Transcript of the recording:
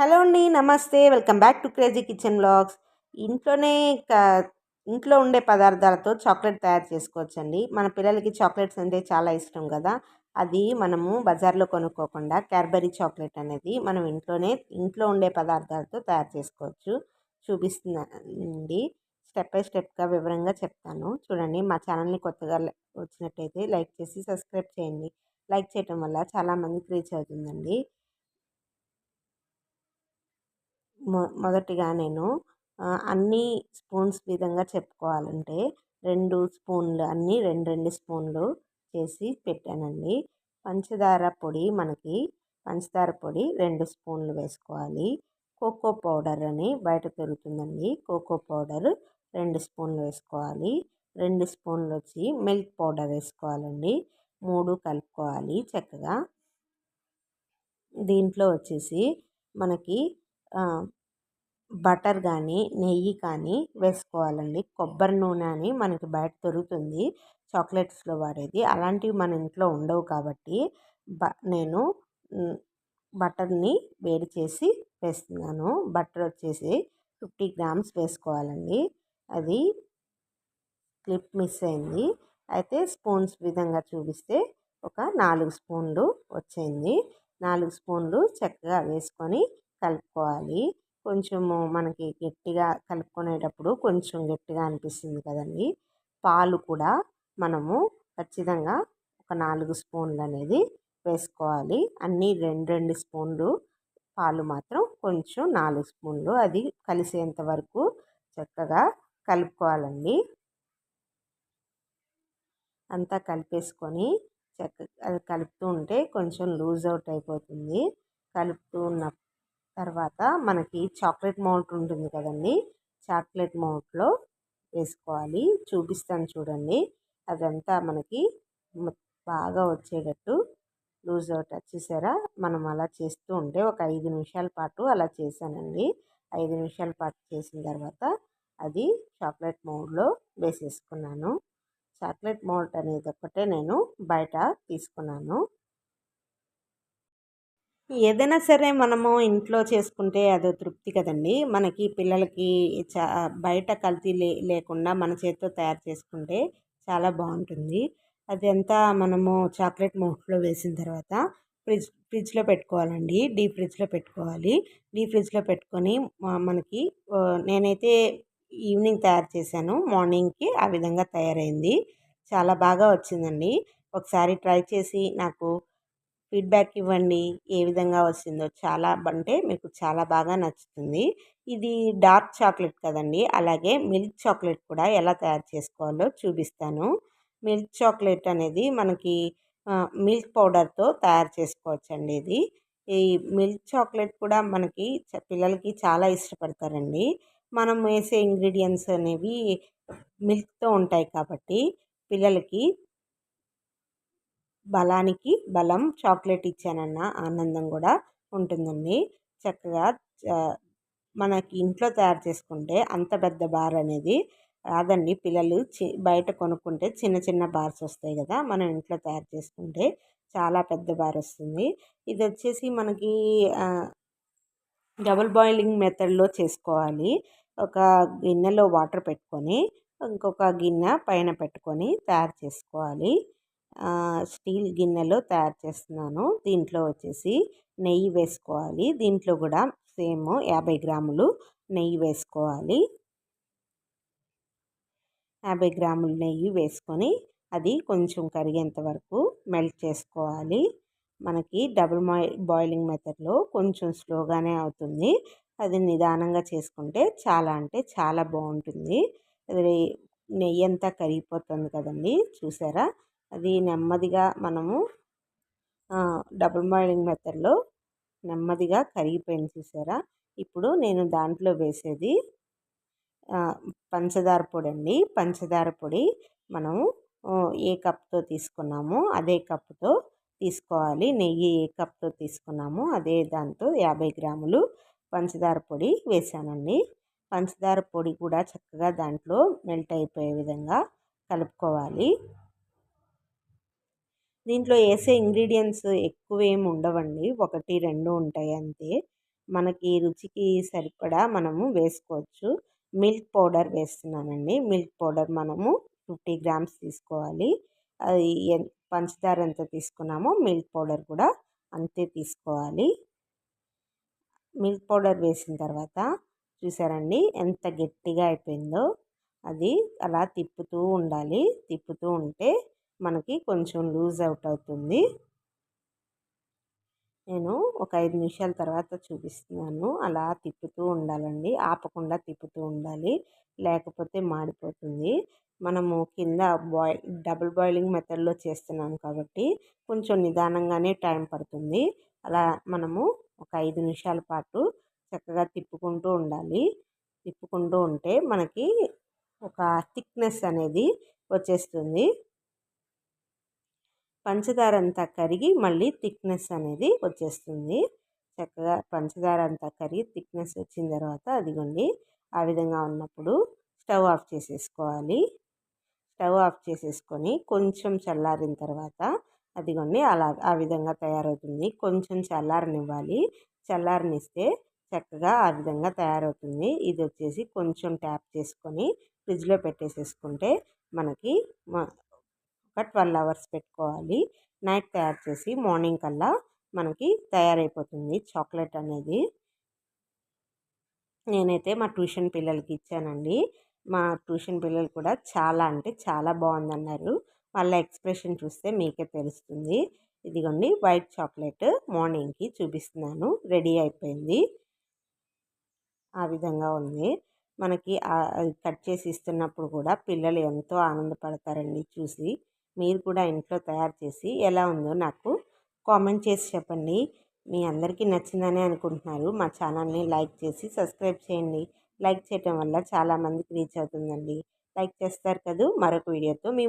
Hello అండి నమస్తే. Welcome back to crazy kitchen blogs ఇంట్లోనే క- ఇంట్లో ఉండే పదార్థాలతో చాక్లెట్ తయారు చేసుకోవచ్చండి. మన పిల్లలకి చాక్లెట్స్ అంటే చాలా ఇష్టం కదా. అది మనము బజార్లో కొనుక్కోకుండా క్యాడ్బరీ చాక్లెట్ అనేది మనం ఇంట్లోనే ఇంట్లో ఉండే పదార్థాలతో తయారు చేసుకోవచ్చు. చూపిస్తుందండి. స్టెప్ బై స్టెప్గా వివరంగా చెప్తాను. చూడండి మా ఛానల్ని కొత్తగా వచ్చినట్టయితే లైక్ చేసి సబ్స్క్రైబ్ చేయండి. లైక్ చేయటం వల్ల చాలామందికి రీచ్ అవుతుందండి. మొ మొదటిగా నేను అన్ని స్పూన్స్ విధంగా చెప్పుకోవాలంటే రెండు స్పూన్లు అన్నీ రెండు రెండు స్పూన్లు చేసి పెట్టానండి. పంచదార పొడి మనకి పంచదార పొడి రెండు స్పూన్లు వేసుకోవాలి. కోకో పౌడర్ అని బయట దొరుకుతుందండి. కోకో పౌడర్ రెండు స్పూన్లు వేసుకోవాలి. రెండు స్పూన్లు వచ్చి మిల్క్ పౌడర్ వేసుకోవాలండి. మూడు కలుపుకోవాలి చక్కగా. దీంట్లో వచ్చేసి మనకి బటర్ కానీ నెయ్యి కానీ వేసుకోవాలండి. కొబ్బరి నూనె అని మనకి బయట దొరుకుతుంది. చాక్లెట్స్లో వాడేది అలాంటివి మన ఇంట్లో ఉండవు కాబట్టి బ నేను బటర్ని వేడి చేసి వేస్తున్నాను. బటర్ వచ్చేసి ఫిఫ్టీ గ్రామ్స్ వేసుకోవాలండి. అది క్లిప్ మిస్ అయింది. అయితే స్పూన్స్ విధంగా చూపిస్తే ఒక నాలుగు స్పూన్లు వచ్చింది నాలుగు స్పూన్లు చక్కగా వేసుకొని కలుపుకోవాలి. కొంచెము మనకి గట్టిగా కలుపుకునేటప్పుడు కొంచెం గట్టిగా అనిపిస్తుంది కదండి. పాలు కూడా మనము ఖచ్చితంగా ఒక నాలుగు స్పూన్లు అనేది వేసుకోవాలి. అన్నీ రెండు రెండు స్పూన్లు పాలు మాత్రం కొంచెం నాలుగు స్పూన్లు అది కలిసేంత వరకు చక్కగా కలుపుకోవాలండి. అంతా కలిపేసుకొని చక్క అది కలుపుతూ ఉంటే కొంచెం లూజ్ అవుట్ అయిపోతుంది. కలుపుతూ ఉన్న తర్వాత మనకి చాక్లెట్ మౌల్ట్ ఉంటుంది కదండి. చాక్లెట్ మౌల్ట్లో వేసుకోవాలి. చూపిస్తాను చూడండి. అదంతా మనకి బాగా వచ్చేటట్టు లూజ్ అవుట్ వచ్చేసారా మనం అలా చేస్తూ ఉంటే ఒక ఐదు నిమిషాల పాటు అలా చేశానండి. ఐదు నిమిషాల పాటు చేసిన తర్వాత అది చాక్లెట్ మౌల్డ్లో వేసేసుకున్నాను. చాక్లెట్ మౌల్ట్ అనేది ఒక్కటే నేను బయట తీసుకున్నాను. ఏదైనా సరే మనము ఇంట్లో చేసుకుంటే అదో తృప్తి కదండి. మనకి పిల్లలకి చా బయట కల్తీ లే లేకుండా మన చేతితో తయారు చేసుకుంటే చాలా బాగుంటుంది. అదంతా మనము చాక్లెట్ మోట్లో వేసిన తర్వాత ఫ్రిడ్జ్ ఫ్రిడ్జ్లో పెట్టుకోవాలండి. డీప్ ఫ్రిడ్జ్లో పెట్టుకోవాలి. డీప్ ఫ్రిడ్జ్లో పెట్టుకొని మనకి నేనైతే ఈవినింగ్ తయారు చేశాను. మార్నింగ్కి ఆ విధంగా తయారైంది. చాలా బాగా వచ్చిందండి. ఒకసారి ట్రై చేసి నాకు ఫీడ్బ్యాక్ ఇవ్వండి ఏ విధంగా వచ్చిందో చాలా అంటే మీకు చాలా బాగా నచ్చుతుంది. ఇది డార్క్ చాక్లెట్ కదండి అలాగే మిల్క్ చాక్లెట్ కూడా ఎలా తయారు చేసుకోవాలో చూపిస్తాను. మిల్క్ చాక్లెట్ అనేది మనకి మిల్క్ పౌడర్తో తయారు చేసుకోవచ్చండి ఇది. ఈ మిల్క్ చాక్లెట్ కూడా మనకి చ- పిల్లలకి చాలా ఇష్టపడతారండి. మనం వేసే ఇంగ్రీడియంట్స్ అనేవి మిల్క్తో ఉంటాయి కాబట్టి పిల్లలకి బలానికి బలం చాక్లెట్ ఇచ్చానన్న ఆనందం కూడా ఉంటుందండి. చక్కగా మనకి ఇంట్లో తయారు చేసుకుంటే అంత పెద్ద బార్ అనేది రాదండి. పిల్లలు చి బయట కొనుక్కుంటే చిన్న చిన్న బార్స్ వస్తాయి కదా మనం ఇంట్లో తయారు చేసుకుంటే చాలా పెద్ద బార్ వస్తుంది. ఇది వచ్చేసి మనకి డబుల్ బాయిలింగ్ మెథడ్లో చేసుకోవాలి. ఒక గిన్నెలో వాటర్ పెట్టుకొని ఇంకొక గిన్నె పైన పెట్టుకొని తయారు చేసుకోవాలి. స్టీల్ గిన్నెలో తయారు చేస్తున్నాను. దీంట్లో వచ్చేసి నెయ్యి వేసుకోవాలి. దీంట్లో కూడా సేమ్ యాభై గ్రాములు నెయ్యి వేసుకోవాలి. యాభై గ్రాములు నెయ్యి వేసుకొని అది కొంచెం కరిగేంత వరకు మెల్ట్ చేసుకోవాలి. మనకి డబుల్ బాయిలింగ్ మెథడ్లో కొంచెం స్లోగానే అవుతుంది. అది నిదానంగా చేసుకుంటే చాలా అంటే చాలా బాగుంటుంది. అది నెయ్యి అంతా కరిగిపోతుంది కదండి. చూసారా? అది నెమ్మదిగా మనము డబుల్ బాయిలింగ్ మెథడ్లో నెమ్మదిగా కరిగిపోయింది చూసారా? ఇప్పుడు నేను దాంట్లో వేసేది పంచదార పొడి అండి. పంచదార పొడి మనము ఏ కప్తో తీసుకున్నామో అదే కప్తో తీసుకోవాలి. నెయ్యి ఏ కప్తో తీసుకున్నామో అదే దాంతో యాభై గ్రాములు పంచదార పొడి వేసానండి. పంచదార పొడి కూడా చక్కగా దాంట్లో మెల్ట్ అయిపోయే విధంగా కలుపుకోవాలి. దీంట్లో వేసే ఇంగ్రీడియంట్స్ ఎక్కువ ఏమి ఉండవండి. ఒకటి రెండు ఉంటాయి అంతే. మనకి రుచికి సరిపడా మనము వేసుకోవచ్చు. మిల్క్ పౌడర్ వేస్తున్నానండి. మిల్క్ పౌడర్ మనము ఫిఫ్టీ గ్రామ్స్ తీసుకోవాలి. అది పంచదార ఎంత తీసుకున్నామో మిల్క్ పౌడర్ కూడా అంతే తీసుకోవాలి. మిల్క్ పౌడర్ వేసిన తర్వాత చూసారండి ఎంత గట్టిగా అయిపోయిందో. అది అలా తిప్పుతూ ఉండాలి. తిప్పుతూ ఉంటే మనకి కొంచెం లూజ్ అవుట్ అవుతుంది. నేను ఒక ఐదు నిమిషాల తర్వాత చూపిస్తున్నాను. అలా తిప్పుతూ ఉండాలండి. ఆపకుండా తిప్పుతూ ఉండాలి. లేకపోతే మాడిపోతుంది. మనము కింద బాయిల్ డబుల్ బాయిలింగ్ మెథడ్లో చేస్తున్నాం కాబట్టి కొంచెం నిదానంగానే టైం పడుతుంది. అలా మనము ఒక ఐదు నిమిషాల పాటు చక్కగా తిప్పుకుంటూ ఉండాలి. తిప్పుకుంటూ ఉంటే మనకి ఒక థిక్నెస్ అనేది వచ్చేస్తుంది. పంచదార అంతా కరిగి మళ్ళీ థిక్నెస్ అనేది వచ్చేస్తుంది. చక్కగా పంచదార అంతా కరిగి థిక్నెస్ వచ్చిన తర్వాత అదిగోండి ఆ విధంగా ఉన్నప్పుడు స్టవ్ ఆఫ్ చేసేసుకోవాలి. స్టవ్ ఆఫ్ చేసేసుకొని కొంచెం చల్లారిన తర్వాత అదిగోండి అలా ఆ విధంగా తయారవుతుంది. కొంచెం చల్లారనివ్వాలి. చల్లారనిస్తే చక్కగా ఆ విధంగా తయారవుతుంది. ఇది వచ్చేసి కొంచెం ట్యాప్ చేసుకొని ఫ్రిడ్జ్లో పెట్టేసేసుకుంటే మనకి ఒక ట్వెల్వ్ అవర్స్ పెట్టుకోవాలి. నైట్ తయారు చేసి మార్నింగ్ కల్లా మనకి తయారైపోతుంది చాక్లెట్ అనేది. నేనైతే మా ట్యూషన్ పిల్లలకి ఇచ్చానండి. మా ట్యూషన్ పిల్లలు కూడా చాలా అంటే చాలా బాగుందన్నారు. వాళ్ళ ఎక్స్ప్రెషన్ చూస్తే మీకే తెలుస్తుంది. ఇదిగోండి వైట్ చాక్లెట్ మార్నింగ్కి చూపిస్తున్నాను. రెడీ అయిపోయింది. ఆ విధంగా ఉంది. మనకి కట్ చేసి ఇస్తున్నప్పుడు కూడా పిల్లలు ఎంతో ఆనందపడతారండి చూసి. మీరు కూడా ఇంట్లో తయారు చేసి ఎలా ఉందో నాకు కామెంట్ చేసి చెప్పండి. మీ అందరికీ నచ్చిందని అనుకుంటున్నారు. మా ఛానల్ని లైక్ చేసి సబ్స్క్రైబ్ చేయండి. లైక్ చేయటం వల్ల చాలామందికి రీచ్ అవుతుందండి. లైక్ చేస్తారు కదా. మరొక వీడియోతో మేము